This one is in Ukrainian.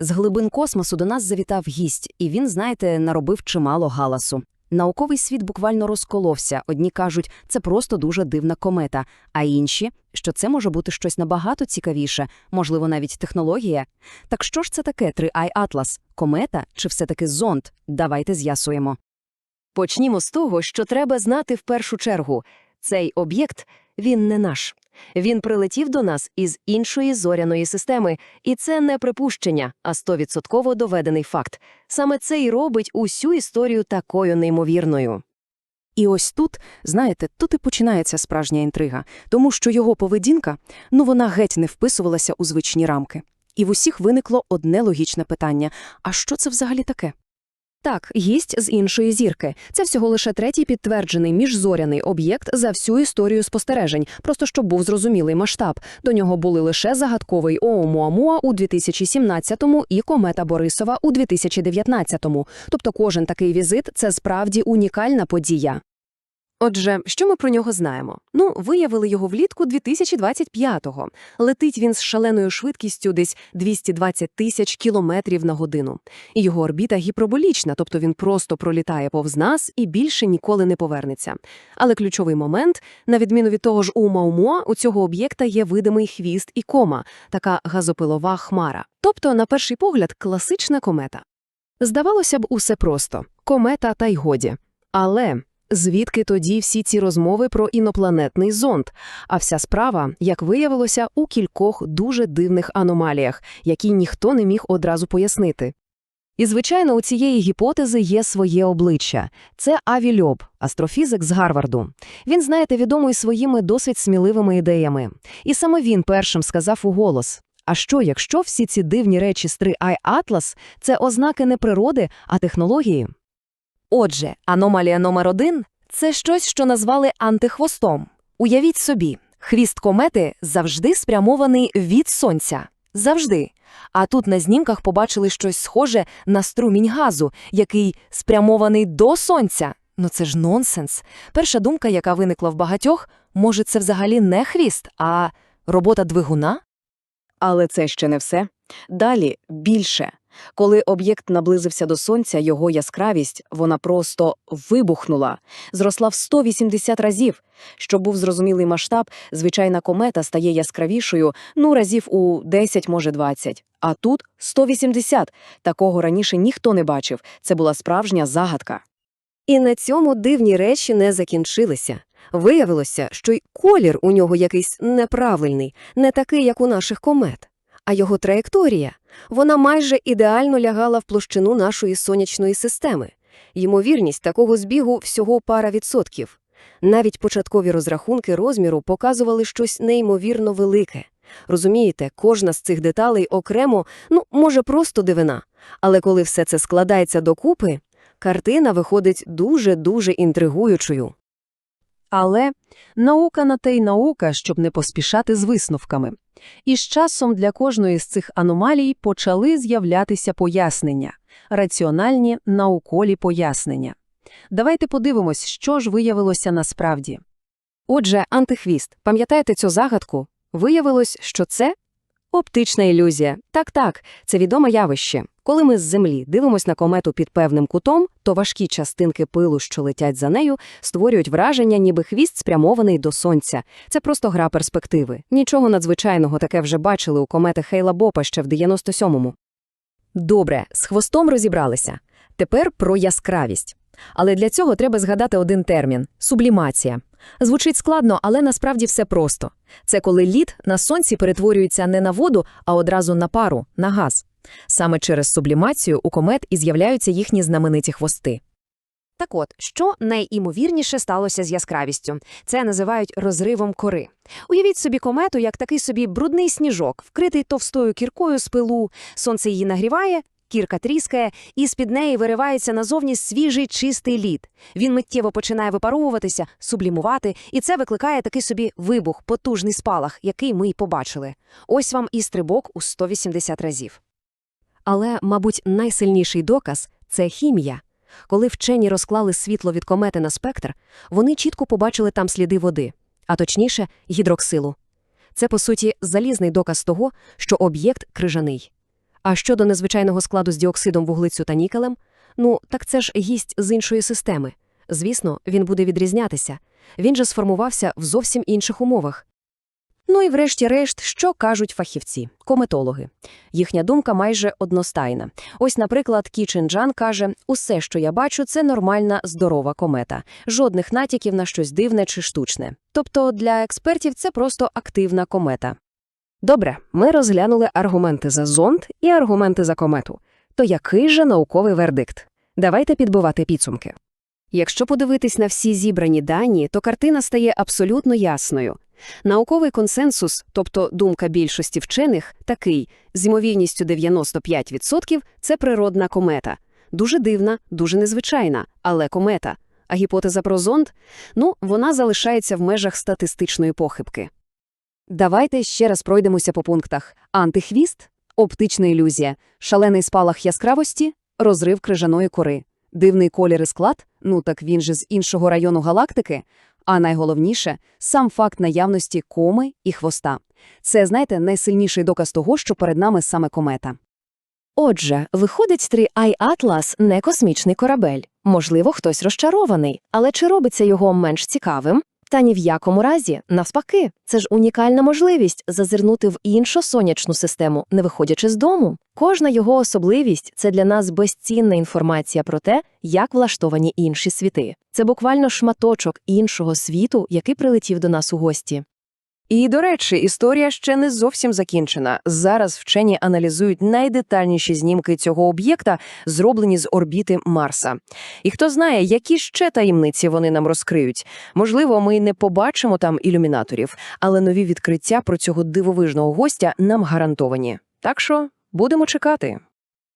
З глибин космосу до нас завітав гість, і він, знаєте, наробив чимало галасу. Науковий світ буквально розколовся. Одні кажуть, це просто дуже дивна комета, а інші, що це може бути щось набагато цікавіше, можливо, навіть технологія. Так що ж це таке 3i Atlas? Комета чи все-таки зонд? Давайте з'ясуємо. Почнімо з того, що треба знати в першу чергу. Цей об'єкт, він не наш. Він прилетів до нас із іншої зоряної системи, і це не припущення, а стовідсотково доведений факт. Саме це й робить усю історію такою неймовірною. І ось тут, знаєте, тут і починається справжня інтрига, тому що його поведінка, ну вона геть не вписувалася у звичні рамки. І в усіх виникло одне логічне питання: а що це взагалі таке? Так, гість з іншої зірки. Це всього лише третій підтверджений міжзоряний об'єкт за всю історію спостережень, просто щоб був зрозумілий масштаб. До нього були лише загадковий Оумуамуа у 2017-му і комета Борисова у 2019-му. Тобто кожен такий візит – це справді унікальна подія. Отже, що ми про нього знаємо? Ну, виявили його влітку 2025-го. Летить він з шаленою швидкістю десь 220 тисяч кілометрів на годину. І його орбіта гіперболічна, тобто він просто пролітає повз нас і більше ніколи не повернеться. Але ключовий момент, на відміну від того ж Оумаумуа, у цього об'єкта є видимий хвіст і кома, така газопилова хмара. Тобто, на перший погляд, класична комета. Здавалося б, усе просто – комета та й годі. Але звідки тоді всі ці розмови про інопланетний зонд? А вся справа, як виявилося, у кількох дуже дивних аномаліях, які ніхто не міг одразу пояснити. І, звичайно, у цієї гіпотези є своє обличчя. Це Аві Льоб, астрофізик з Гарварду. Він, знаєте, відомий своїми досить сміливими ідеями. І саме він першим сказав у голос. А що, якщо всі ці дивні речі з 3i Atlas – це ознаки не природи, а технології? Отже, аномалія номер один – це щось, що назвали антихвостом. Уявіть собі, хвіст комети завжди спрямований від сонця. Завжди. А тут на знімках побачили щось схоже на струмінь газу, який спрямований до сонця. Ну це ж нонсенс. Перша думка, яка виникла в багатьох, може, це взагалі не хвіст, а робота двигуна? Але це ще не все. Далі більше. Коли об'єкт наблизився до сонця, його яскравість, вона просто вибухнула, зросла в 180 разів. Щоб був зрозумілий масштаб, звичайна комета стає яскравішою, ну, разів у 10, може 20. А тут 180. Такого раніше ніхто не бачив. Це була справжня загадка. І на цьому дивні речі не закінчилися. Виявилося, що й колір у нього якийсь неправильний, не такий, як у наших комет. А його траєкторія, вона майже ідеально лягала в площину нашої сонячної системи. Ймовірність такого збігу всього пара відсотків. Навіть початкові розрахунки розміру показували щось неймовірно велике. Розумієте, кожна з цих деталей окремо, ну, може, просто дивина. Але коли все це складається докупи, картина виходить дуже-дуже інтригуючою. Але наука на те й наука, щоб не поспішати з висновками. І з часом для кожної з цих аномалій почали з'являтися пояснення – раціональні наукові пояснення. Давайте подивимось, що ж виявилося насправді. Отже, антихвіст, пам'ятаєте цю загадку? Виявилось, що це оптична ілюзія. Так-так, це відоме явище. Коли ми з Землі дивимося на комету під певним кутом, то важкі частинки пилу, що летять за нею, створюють враження, ніби хвіст спрямований до Сонця. Це просто гра перспективи. Нічого надзвичайного таке вже бачили у комети Хейла Бопа ще в 97-му. Добре, з хвостом розібралися. Тепер про яскравість. Але для цього треба згадати один термін – сублімація. Звучить складно, але насправді все просто. Це коли лід на сонці перетворюється не на воду, а одразу на пару, на газ. Саме через сублімацію у комет і з'являються їхні знамениті хвости. Так от, що найімовірніше сталося з яскравістю? Це називають розривом кори. Уявіть собі комету як такий собі брудний сніжок, вкритий товстою кіркою з пилу, сонце її нагріває, кірка тріскає, і з-під неї виривається назовні свіжий чистий лід. Він миттєво починає випаровуватися, сублімувати, і це викликає такий собі вибух, потужний спалах, який ми й побачили. Ось вам і стрибок у 180 разів. Але, мабуть, найсильніший доказ – це хімія. Коли вчені розклали світло від комети на спектр, вони чітко побачили там сліди води, а точніше – гідроксилу. Це, по суті, залізний доказ того, що об'єкт крижаний. А щодо незвичайного складу з діоксидом вуглецю та нікелем, ну, так це ж гість з іншої системи. Звісно, він буде відрізнятися. Він же сформувався в зовсім інших умовах. Ну і врешті-решт, що кажуть фахівці, кометологи. Їхня думка майже одностайна. Ось, наприклад, Кі Чен-Джан каже, усе, що я бачу, це нормальна, здорова комета. Жодних натяків на щось дивне чи штучне. Тобто для експертів це просто активна комета. Добре, ми розглянули аргументи за зонд і аргументи за комету. То який же науковий вердикт? Давайте підбивати підсумки. Якщо подивитись на всі зібрані дані, то картина стає абсолютно ясною. Науковий консенсус, тобто думка більшості вчених, такий з ймовірністю 95% – це природна комета. Дуже дивна, дуже незвичайна, але комета. А гіпотеза про зонд? Ну, вона залишається в межах статистичної похибки. Давайте ще раз пройдемося по пунктах. Антихвіст – оптична ілюзія, шалений спалах яскравості, розрив крижаної кори, дивний колір і склад, ну так він же з іншого району галактики, а найголовніше – сам факт наявності коми і хвоста. Це, знаєте, найсильніший доказ того, що перед нами саме комета. Отже, виходить 3i Atlas – не космічний корабель. Можливо, хтось розчарований, але чи робиться його менш цікавим? Та ні в якому разі, навпаки, це ж унікальна можливість зазирнути в іншу сонячну систему, не виходячи з дому. Кожна його особливість – це для нас безцінна інформація про те, як влаштовані інші світи. Це буквально шматочок іншого світу, який прилетів до нас у гості. І, до речі, історія ще не зовсім закінчена. Зараз вчені аналізують найдетальніші знімки цього об'єкта, зроблені з орбіти Марса. І хто знає, які ще таємниці вони нам розкриють. Можливо, ми не побачимо там ілюмінаторів, але нові відкриття про цього дивовижного гостя нам гарантовані. Так що будемо чекати.